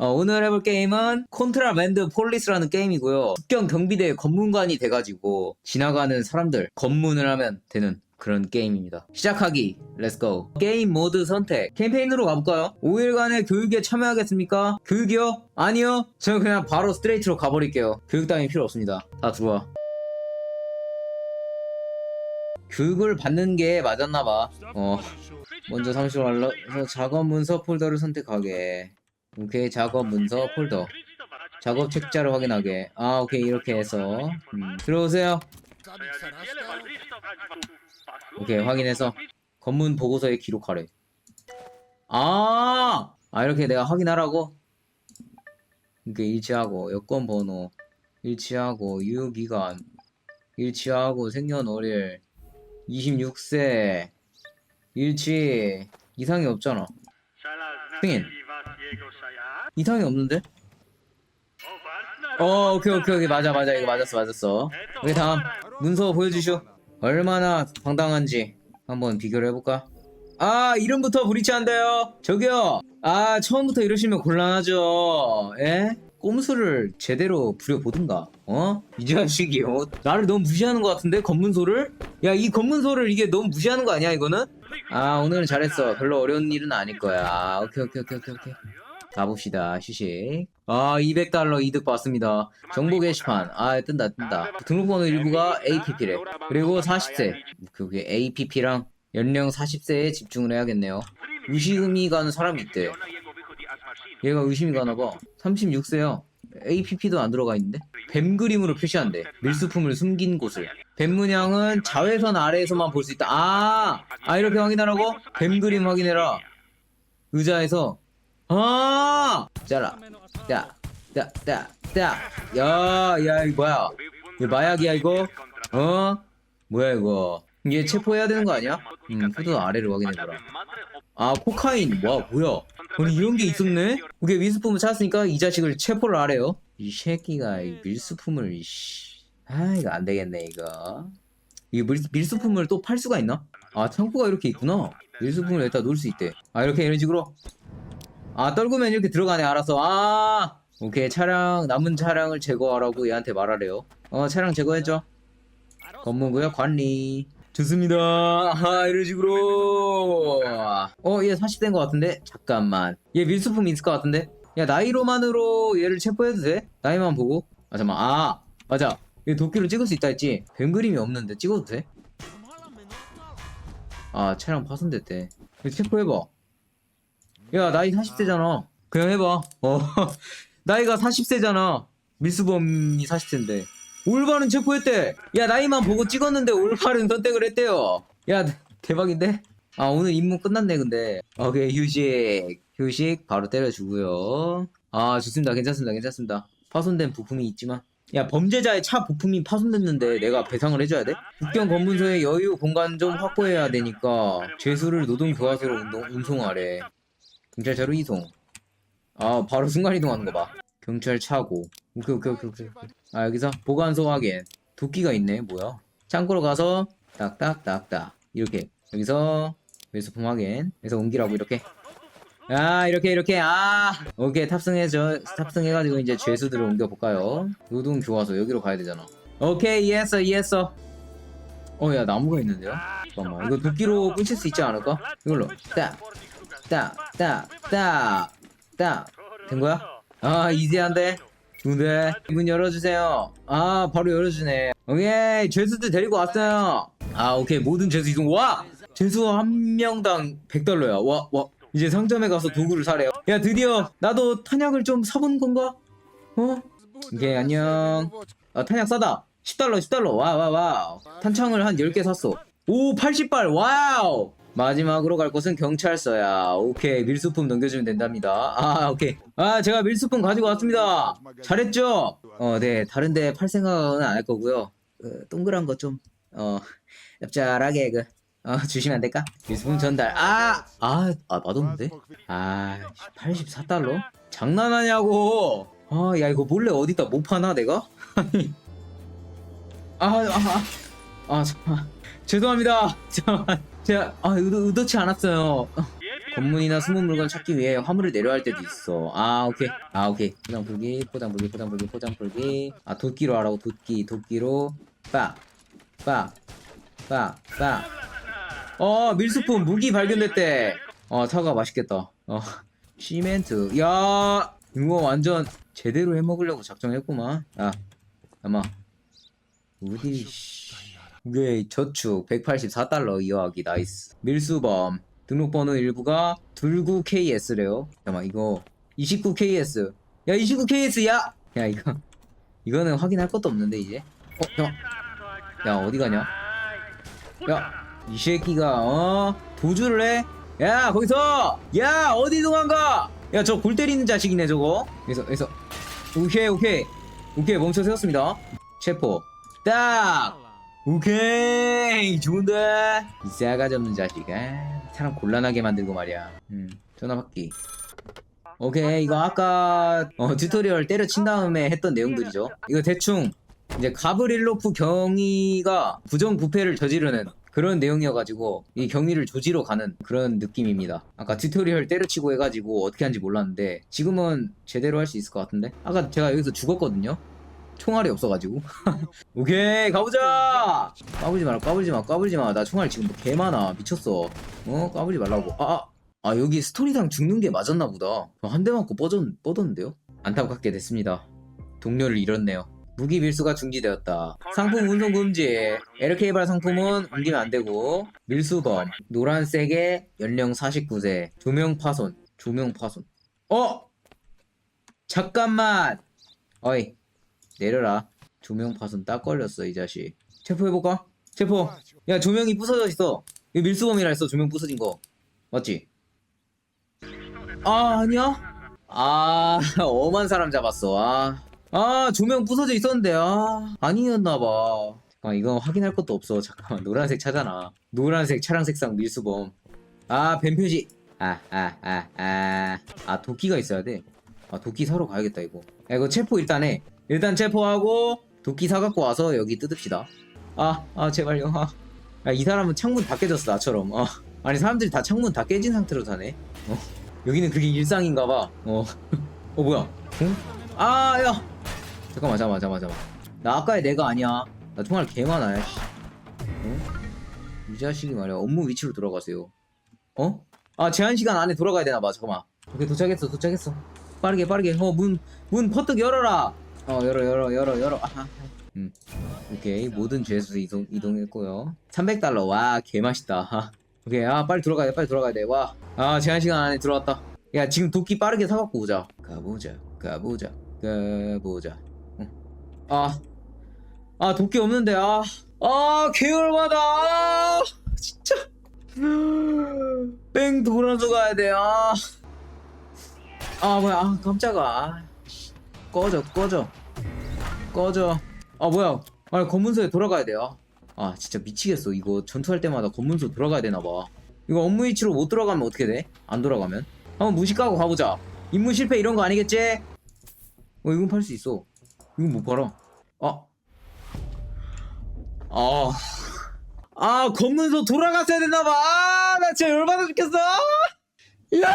어, 오늘 해볼 게임은 콘트라밴드 폴리스라는 게임이고요. 국경 경비대 검문관이 돼가지고 지나가는 사람들 검문을 하면 되는 그런 게임입니다. 시작하기, 렛츠고. 게임 모드 선택. 캠페인으로 가볼까요? 5일간의 교육에 참여하겠습니까? 교육이요? 아니요. 저는 그냥 바로 스트레이트로 가버릴게요. 교육 따위 필요 없습니다. 다 들어와. 교육을 받는 게 맞았나봐. 어, 먼저 30초 알려서 작업 문서 폴더를 선택하게. 오케이, 작업 문서 폴더. 작업 책자를 확인하게. 아, 오케이, 이렇게 해서. 음, 들어오세요. 오케이, 확인해서. 검문 보고서에 기록하래. 아! 아, 이렇게 내가 확인하라고? 이렇게 일치하고, 여권 번호, 일치하고, 유효기간, 일치하고, 생년월일, 26세, 일치, 이상이 없잖아. 승인. 이상이 없는데? 어, 오케이, 오케이, 오케이. 맞아, 맞아. 이거 맞았어, 맞았어. 오케이, 다음. 문서 보여주시오. 얼마나 당당한지 한번 비교를 해볼까? 아, 이름부터 브리치한데요. 저기요. 아, 처음부터 이러시면 곤란하죠. 예? 꼼수를 제대로 부려보든가. 어? 이 자식이, 어? 나를 너무 무시하는 것 같은데? 검문소를? 야, 이 검문소를 이게 너무 무시하는 거 아니야, 이거는? 아, 오늘은 잘했어. 별로 어려운 일은 아닐 거야. 아, 오케이, 오케이, 오케이, 오케이, 오케이. 가봅시다. 휴식. 아, 200달러 이득 봤습니다. 정보 게시판. 아, 뜬다, 뜬다. 등록번호 일부가 APP래. 그리고 40세. 그게 APP랑 연령 40세에 집중을 해야겠네요. 의심이 가는 사람이 있대. 얘가 의심이 가나봐. 36세요. APP도 안 들어가 있는데? 뱀 그림으로 표시한대. 밀수품을 숨긴 곳을. 뱀 문양은 자외선 아래에서만 볼 수 있다. 아! 아, 이렇게 확인하라고? 뱀 그림 확인해라. 의자에서. 아! 짜라. 야, 야, 야, 야. 야, 야, 이거 뭐야? 이거 마약이야, 이거? 어? 뭐야, 이거? 이게 체포해야 되는 거 아니야? 음, 후드 아래를 확인해보라. 아, 코카인. 와, 뭐야? 아니, 이런 게 있었네? 오케이, 밀수품을 찾았으니까 이 자식을 체포를 하래요. 이 새끼가 이 밀수품을, 이씨. 아, 이거 안 되겠네, 이거. 이 밀, 밀수품을 또 팔 수가 있나? 아, 창고가 이렇게 있구나. 밀수품을 여기다 놓을 수 있대. 아, 이렇게 이런 식으로. 아, 떨구면 이렇게 들어가네, 알았어. 아! 오케이, 차량, 남은 차량을 제거하라고 얘한테 말하래요. 어, 차량 제거했죠? 검문구역 관리. 좋습니다. 아, 이런 식으로. 어, 얘 40대인 것 같은데? 잠깐만. 얘 밀수품 있을 것 같은데? 야, 나이로만으로 얘를 체포해도 돼? 나이만 보고? 아, 잠깐만. 아, 맞아. 얘 도끼로 찍을 수 있다 했지? 뱀 그림이 없는데 찍어도 돼? 아, 차량 파손됐대. 체포해봐. 야, 나이 40세잖아. 그냥 해봐. 어. 나이가 40세잖아. 밀수범이 40세인데. 올바른 체포했대. 야, 나이만 보고 찍었는데 올바른 선택을 했대요. 야, 대박인데? 아, 오늘 임무 끝났네, 근데. 오케이, 휴식. 휴식 바로 때려주고요. 아, 좋습니다. 괜찮습니다. 괜찮습니다. 파손된 부품이 있지만. 야, 범죄자의 차 부품이 파손됐는데 내가 배상을 해줘야 돼? 국경 검문소에 여유 공간 좀 확보해야 되니까 죄수를 노동 교화소로 운송하래. 경찰차로 이송. 아, 바로 순간이동하는 거 봐. 경찰 차고. 오케이, 오케이, 오케이, 오케이. 아, 여기서 보관소 확인. 도끼가 있네, 뭐야. 창고로 가서, 딱딱딱딱. 이렇게. 여기서, 외수품 확인. 그래서 옮기라고, 이렇게. 아, 이렇게, 이렇게. 아, 오케이. 탑승해줘. 탑승해가지고 이제 죄수들을 옮겨볼까요? 노동 교화소, 여기로 가야 되잖아. 오케이, 이해했어, 이해했어. 어, 야, 나무가 있는데요? 잠깐만. 이거 도끼로 끊칠 수 있지 않을까? 이걸로. 딱. 딱, 딱, 딱, 딱. 된 거야? 아, 이제 한데? 좋은데? 문 열어주세요. 아, 바로 열어주네. 오케이, 죄수들 데리고 왔어요. 아, 오케이, 모든 죄수 이동. 와! 죄수 한 명당 100달러야. 와, 와. 이제 상점에 가서 도구를 사래요. 야, 드디어 나도 탄약을 좀 사본 건가? 어? 오케이, 안녕. 아, 탄약 싸다. 10달러, 10달러. 와, 와, 와. 탄창을 한 10개 샀어. 오, 80발. 와우! 마지막으로 갈 곳은 경찰서야. 오케이, 밀수품 넘겨주면 된답니다. 아, 오케이. 아, 제가 밀수품 가지고 왔습니다. 잘했죠? 어, 네. 다른데 팔 생각은 안 할 거고요. 그, 동그란 거 좀, 어, 짭짤하게, 그, 어, 주시면 안 될까? 밀수품 전달. 아! 아, 아, 맛없는데? 아, 84달러? 장난하냐고! 아, 야, 이거 몰래 어디다 못 파나, 내가? 아, 아, 아, 아, 잠깐만. 죄송합니다. 잠깐만. 제가, 아, 의도, 의도치 않았어요. 검문이나 숨은 물건 찾기 위해 화물을 내려야 할 때도 있어. 아, 오케이. 아, 오케이. 포장 풀기, 포장 풀기, 포장 풀기, 포장 풀기. 아, 도끼로 하라고, 도끼, 도끼로. 빡, 빡, 빡, 빡. 어, 밀수품, 무기 발견됐대. 어, 사과 맛있겠다. 어, 시멘트. 야, 이거 완전 제대로 해 먹으려고 작정했구만. 아, 아마. 어디, 씨. 이게 저축 184달러 이어하기 나이스 밀수범 등록번호 일부가 29KS래요 잠깐만 이거 29KS 야 29KS 야! 야 이거 이거는 확인할 것도 없는데 이제 어? 야, 야 어디 가냐? 야 이 새끼가 어? 도주를 해? 야 거기서! 야 어디 도망가! 야 저 골 때리는 자식이네 저거 여기서 여기서 오케이 오케이 오케이 멈춰 세웠습니다 체포 딱 오케이 좋은데? 이 싸가지 없는 자식아. 사람 곤란하게 만들고 말이야. 음 전화 받기. 오케이 이거 아까 어, 튜토리얼 때려친 다음에 했던 내용들이죠. 이거 대충 이제 가브릴로프 경위가 부정부패를 저지르는 그런 내용이어가지고 이 경위를 조지러 가는 그런 느낌입니다. 아까 튜토리얼 때려치고 해가지고 어떻게 하는지 몰랐는데 지금은 제대로 할 수 있을 것 같은데? 아까 제가 여기서 죽었거든요 총알이 없어가지고. 오케이 가보자! 까불지 마라 까불지 마 까불지 마나 총알 지금 개 많아. 미쳤어. 어? 까불지 말라고. 아, 아, 아 여기 스토리상 죽는 게 맞았나 보다. 한 대 맞고 뻗었, 뻗었는데요? 안타깝게 됐습니다. 동료를 잃었네요. 무기 밀수가 중지되었다. 상품 운송 금지. LK발 상품은 옮기면 안 되고. 밀수범. 노란색에 연령 49세. 조명 파손. 조명 파손. 어? 잠깐만! 어이 내려라. 조명 파손 딱 걸렸어, 이 자식. 체포해볼까? 체포. 야, 조명이 부서져 있어. 이거 밀수범이라 했어, 조명 부서진 거. 맞지? 아, 아니야? 아, 엄한 사람 잡았어, 아. 아, 조명 부서져 있었는데, 아. 아니었나봐. 잠깐, 이거 확인할 것도 없어. 잠깐만, 노란색 차잖아. 노란색 차량 색상 밀수범. 아, 뱀 표지. 아, 아, 아, 아. 아, 도끼가 있어야 돼. 아, 도끼 사러 가야겠다, 이거. 야, 이거 체포 일단 해. 일단 체포하고 도끼 사갖고 와서 여기 뜯읍시다. 아, 아 제발요. 아. 야, 이 사람은 창문 다 깨졌어 나처럼. 어. 아니 사람들이 다 창문 다 깨진 상태로 사네. 어. 여기는 그게 일상인가 봐. 어. 어 뭐야? 응? 아 야. 잠깐만 잠깐만 잠깐만. 나 아까의 내가 아니야. 나 총알 개 많아. 야, 씨. 어? 이 자식이 말이야. 업무 위치로 돌아가세요. 어? 아 제한 시간 안에 돌아가야 되나 봐. 잠깐만. 오케이 도착했어 도착했어. 빠르게 빠르게. 어 문 문 퍼뜩 열어라. 어 열어 열어 열어 열어. 아하. 음. 오케이. 모든 죄수 이동 이동했고요. 300달러. 와 개맛있다. 오케이. 아 빨리 들어가야 돼 빨리 들어가야 돼와아 제한 시간 안에 들어왔다. 야 지금 도끼 빠르게 사갖고 오자. 가보자 가보자 가보자. 아아. 아, 도끼 없는데 아아 계열마다 아, 진짜. 뺑 돌아서 가야 돼 아. 아 뭐야. 아 깜짝아 아, 꺼져 꺼져 꺼져 아 뭐야 아 검문소에 돌아가야 돼요 아 진짜 미치겠어 이거 전투할 때마다 검문소 돌아가야 되나봐 이거 업무 위치로 못 들어가면 어떻게 돼? 안 돌아가면? 한번 무식 까고 가보자 임무 실패 이런 거 아니겠지? 어 이건 팔 수 있어 이건 못 팔아 아 아, 아, 검문소 돌아갔어야 됐나봐. 아, 나 진짜 열받아 죽겠어. 야!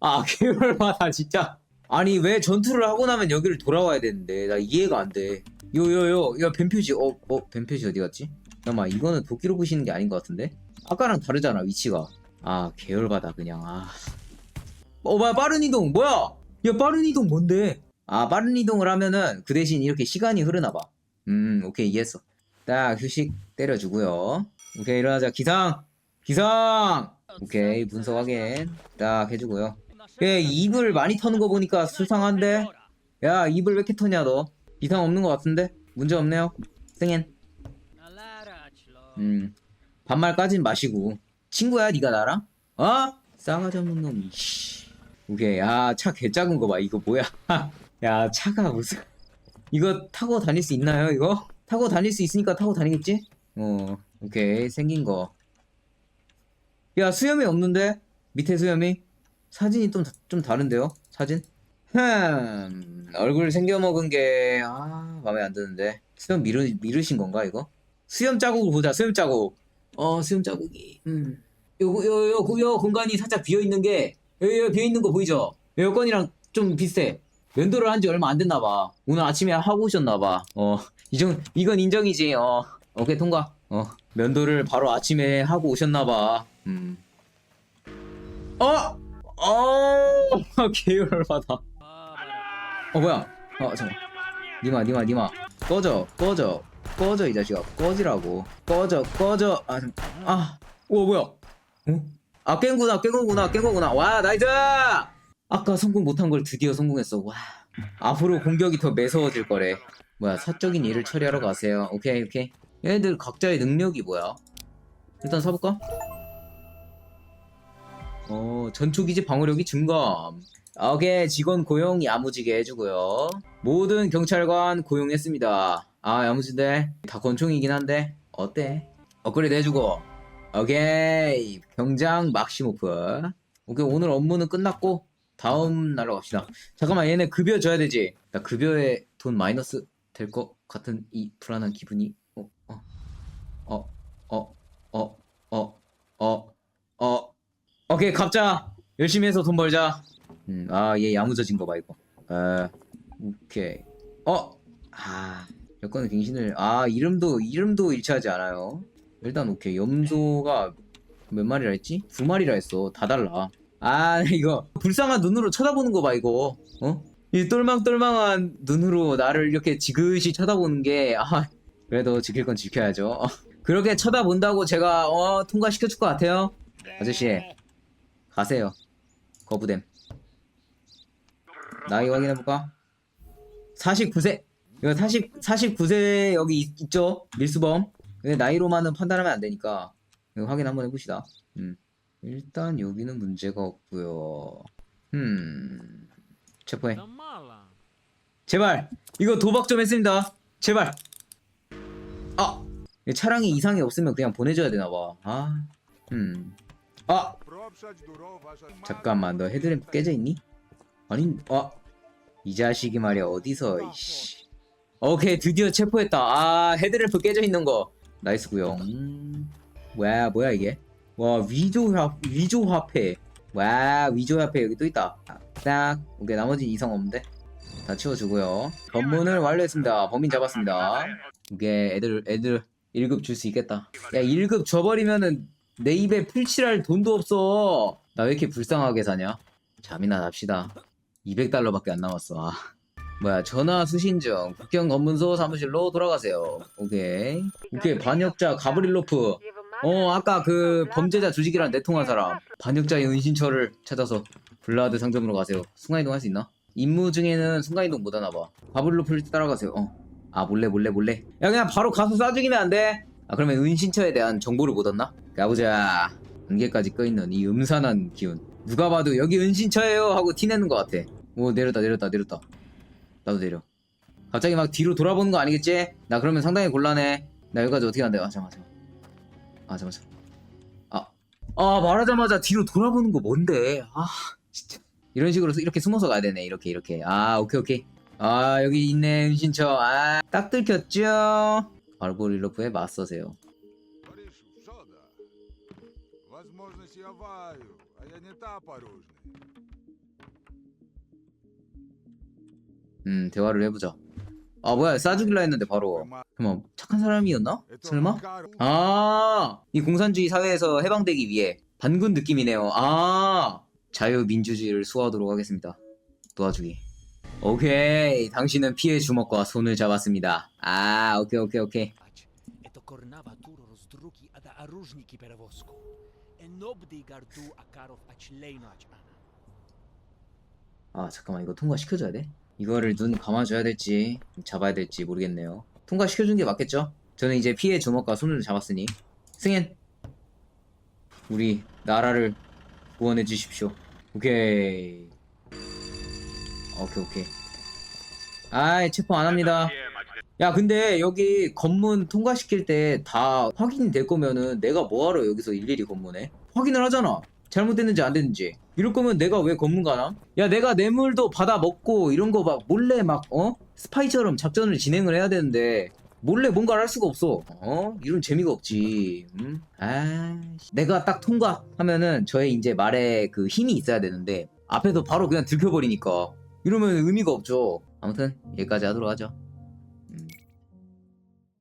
아, 개열받아, 진짜. 아니, 왜 전투를 하고 나면 여기를 돌아와야 되는데. 나 이해가 안 돼. 요, 요, 요, 야, 뱀표지. 어, 어, 뱀표지 어디 갔지? 잠깐만, 이거는 도끼로 부시는 게 아닌 것 같은데? 아까랑 다르잖아, 위치가. 아, 계열받아, 그냥, 아. 어, 뭐야, 빠른 이동, 뭐야? 야, 빠른 이동 뭔데? 아, 빠른 이동을 하면은 그 대신 이렇게 시간이 흐르나 봐. 음, 오케이, 이해했어. 딱, 휴식 때려주고요. 오케이, 일어나자. 기상! 기상! 오케이, 분석 확인. 딱 해주고요. 예, 입을 많이 터는 거 보니까 수상한데? 야, 입을 왜 이렇게 터냐, 너? 이상 없는 것 같은데? 문제 없네요. 승인. 음, 반말까진 마시고. 친구야, 네가 나랑? 어? 싸가지 없는 놈 이, 씨. 오케이, 야, 차 개 작은 거 봐. 이거 뭐야? 야, 차가 무슨. 이거 타고 다닐 수 있나요, 이거? 타고 다닐 수 있으니까 타고 다니겠지? 어, 오케이. 생긴 거. 야, 수염이 없는데? 밑에 수염이? 사진이 좀, 좀 다른데요? 사진? 흠, 얼굴 생겨먹은 게, 아, 마음에 안 드는데. 수염 미르, 미르신 건가, 이거? 수염 자국을 보자, 수염 자국. 어, 수염 자국이. 음. 요, 요, 요, 요 공간이 살짝 비어 있는 게, 요, 요 비어 있는 거 보이죠? 요 여건이랑 좀 비슷해. 면도를 한 지 얼마 안 됐나 봐. 오늘 아침에 하고 오셨나 봐. 어, 이정, 이건 인정이지. 어, 오케이, 통과. 어, 면도를 바로 아침에 하고 오셨나 봐. 음. 어! 어! 계열받아. 어, 뭐야? 어, 잠깐. 니마, 니마, 니마. 꺼져, 꺼져. 꺼져, 이 자식아. 꺼지라고. 꺼져, 꺼져. 아, 잠- 아. 오, 뭐야? 어? 아, 깬구나, 깬 거구나, 깬 거구나. 와, 나이스! 아까 성공 못한 걸 드디어 성공했어. 와. 앞으로 공격이 더 매서워질 거래. 뭐야, 사적인 일을 처리하러 가세요. 오케이, 오케이. 얘네들 각자의 능력이 뭐야? 일단 사볼까? 어, 전초기지 방어력이 증감. 오케이, 직원 고용 야무지게 해주고요. 모든 경찰관 고용했습니다. 아, 야무진데. 다 권총이긴 한데. 어때? 업그레이드 해주고. 오케이. 병장 막시모프. 오케이, 오늘 업무는 끝났고, 다음 날로 갑시다. 잠깐만, 얘네 급여 줘야 되지. 나 급여에 돈 마이너스 될 것 같은 이 불안한 기분이. 어, 어, 어, 어, 어, 어, 어, 어. 오케이, 갑자. 열심히 해서 돈 벌자. 음, 아, 얘 야무져진 거 봐, 이거. 아, 오케이. 어, 아, 여건의 갱신을, 아, 이름도, 이름도 일치하지 않아요. 일단, 오케이. 염소가 몇 마리라 했지? 두 마리라 했어. 다 달라. 아, 이거, 불쌍한 눈으로 쳐다보는 거 봐, 이거. 어? 이 똘망똘망한 눈으로 나를 이렇게 지그시 쳐다보는 게, 아, 그래도 지킬 건 지켜야죠. 어, 그렇게 쳐다본다고 제가, 어, 통과시켜 줄 것 같아요. 아저씨, 가세요. 거부됨. 나이 확인해볼까? 49세! 이거 40, 49세 여기 있, 죠 밀수범. 근데 나이로만은 판단하면 안 되니까. 이거 확인 한번 해봅시다. 음. 일단 여기는 문제가 없고요 음. 체포해. 제발! 이거 도박 좀 했습니다. 제발! 아! 차량에 이상이 없으면 그냥 보내줘야 되나봐. 아. 음. 아! 잠깐만, 너 헤드램프 깨져 있니? 아니, 아, 이 자식이 말이야 어디서? 이씨. 오케이, 드디어 체포했다. 아, 헤드램프 깨져 있는 거. 나이스고요. 음, 뭐야, 뭐야 이게? 와, 위조합, 위조합회. 와, 위조합회 여기 또 있다. 딱, 오케이, 나머지 이상 없는데. 다 치워주고요. 검문을 완료했습니다. 범인 잡았습니다. 이게 애들, 애들 1급 줄 수 있겠다. 야, 1급 줘버리면은 내 입에 풀칠할 돈도 없어. 나 왜 이렇게 불쌍하게 사냐? 잠이나 잡시다. 200달러밖에 안 남았어. 아. 뭐야, 전화 수신 중. 국경 검문소 사무실로 돌아가세요. 오케이. 오케이, 반역자 가브릴로프. 어, 아까 그 범죄자 조직이랑 내통한 사람. 반역자의 은신처를 찾아서 블라드 상점으로 가세요. 순간이동 할 수 있나? 임무 중에는 순간이동 못 하나 봐. 가브릴로프를 따라가세요. 어. 아, 몰래, 몰래, 몰래. 야, 그냥 바로 가서 쏴죽이면 안 돼? 아, 그러면 은신처에 대한 정보를 못 얻나? 가보자. 안개까지 껴있는 이 음산한 기운. 누가 봐도 여기 은신처예요 하고 티내는 것 같아. 오, 내렸다, 내렸다, 내렸다. 나도 내려. 갑자기 막 뒤로 돌아보는 거 아니겠지? 나 그러면 상당히 곤란해. 나 여기까지 어떻게 간대? 아, 잠깐만, 잠깐만. 아, 잠깐만, 잠깐만. 아, 아, 말하자마자 뒤로 돌아보는 거 뭔데? 아, 진짜. 이런 식으로 이렇게 숨어서 가야 되네. 이렇게, 이렇게. 아, 오케이, 오케이. 아, 여기 있네, 은신처. 아, 딱 들켰죠? 말고리로프에 맞서세요. 음 대화를 해보자. 아 뭐야 싸주길라 했는데 바로 그만 착한 사람이었나? 설마? 아 이 공산주의 사회에서 해방되기 위해 반군 느낌이네요. 아 자유민주주의를 수호하도록 하겠습니다. 도와주기. 오케이. 당신은 피의 주먹과 손을 잡았습니다. 아, 오케이, 오케이, 오케이. 아, 잠깐만. 이거 통과시켜줘야 돼? 이거를 눈 감아줘야 될지, 잡아야 될지 모르겠네요. 통과시켜준 게 맞겠죠? 저는 이제 피의 주먹과 손을 잡았으니. 승인! 우리 나라를 구원해 주십시오. 오케이. 오케이 오케이 아이 체포 안 합니다 야 근데 여기 검문 통과시킬 때 다 확인이 될 거면은 내가 뭐하러 여기서 일일이 검문해 확인을 하잖아 잘못됐는지 안 됐는지 이럴 거면 내가 왜 검문 가나? 야 내가 뇌물도 받아 먹고 이런 거 막 몰래 막 어? 스파이처럼 작전을 진행을 해야 되는데 몰래 뭔가를 할 수가 없어. 어? 이런 재미가 없지. 음? 아, 내가 딱 통과하면은 저의 이제 말에 그 힘이 있어야 되는데 앞에서 바로 그냥 들켜버리니까 이러면 의미가 없죠. 아무튼 여기까지 하도록 하죠.